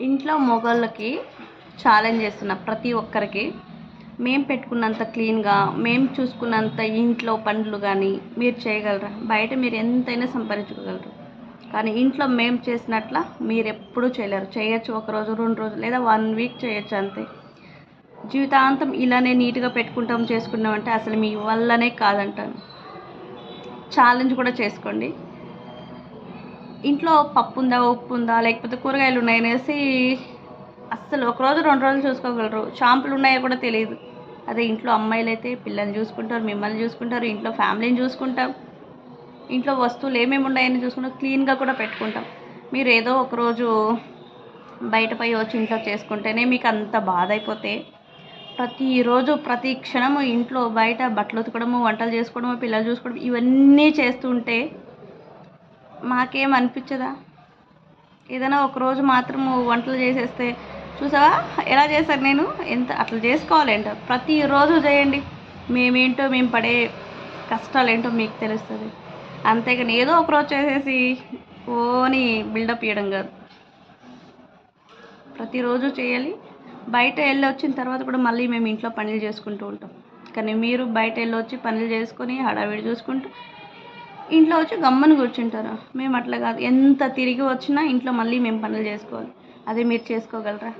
ఇంట్లో మొగళ్ళకి ఛాలెంజ్ చేస్తున్న ప్రతి ఒక్కరికి. మేము పెట్టుకున్నంత క్లీన్గా మేము చూసుకున్నంత ఇంట్లో పనులు కానీ మీరు చేయగలరా? బయట మీరు ఎంతైనా సంపాదించుకోగలరు. కానీ ఇంట్లో మేము చేసినట్ల మీరు ఎప్పుడూ చేయలేరు. చేయొచ్చు ఒక రోజు రెండు రోజులు లేదా వన్ వీక్ చేయొచ్చు అంతే. జీవితాంతం ఇలానే నీట్గా పెట్టుకుంటాం చేసుకుంటాం అంటే అసలు మీ వల్లనే కాదంటాను. ఛాలెంజ్ కూడా చేసుకోండి. ఇంట్లో పప్పు ఉందా ఉప్పు ఉందా లేకపోతే కూరగాయలు ఉన్నాయి అనేసి అస్సలు ఒక రోజు రెండు రోజులు చూసుకోగలరు. షాంపులు ఉన్నాయో కూడా తెలియదు. అదే ఇంట్లో అమ్మాయిలు అయితే పిల్లల్ని చూసుకుంటారు మిమ్మల్ని చూసుకుంటారు ఇంట్లో ఫ్యామిలీని చూసుకుంటాం. ఇంట్లో వస్తువులు ఏమేమి ఉన్నాయని చూసుకుంటాం క్లీన్గా కూడా పెట్టుకుంటాం. మీరు ఏదో ఒకరోజు బయటపై వచ్చి ఇంట్లో చేసుకుంటేనే మీకు అంత బాధ అయిపోతే ప్రతిరోజు ప్రతి క్షణము ఇంట్లో బయట బట్టలు ఉతకడము వంటలు చేసుకోవడము పిల్లలు చూసుకోవడం ఇవన్నీ చేస్తుంటే మాకేం అనిపించదా? ఏదైనా ఒకరోజు మాత్రము వంటలు చేసేస్తే చూసావా? ఎలా చేశాను నేను? ఎంత అట్లా చేసుకోవాలేంటో. ప్రతిరోజు చేయండి. మేమేంటో మేము పడే కష్టాలు ఏంటో మీకు తెలుస్తుంది. అంతేగాని ఏదో ఒకరోజు చేసేసి ఓని బిల్డప్ ఇవ్వడం కాదు. ప్రతిరోజు చేయాలి. బయట వెళ్ళి వచ్చిన తర్వాత కూడా మళ్ళీ మేము ఇంట్లో పనులు చేసుకుంటూ ఉంటాం. కానీ మీరు బయట వెళ్ళి వచ్చి పనులు చేసుకొని హడావిడి చూసుకుంటూ ఇంట్లో వచ్చి గమ్మని కూర్చుంటారు. మేము అట్లా కాదు. ఎంత తిరిగి వచ్చినా ఇంట్లో మళ్ళీ మేము పనులు చేసుకోవాలి. అదే మీరు చేసుకోగలరా?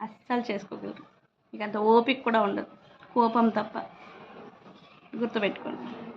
అస్సలు చేసుకోగలరు. మీకు అంత ఓపిక కూడా ఉండదు. కోపం తప్ప. గుర్తుపెట్టుకోండి.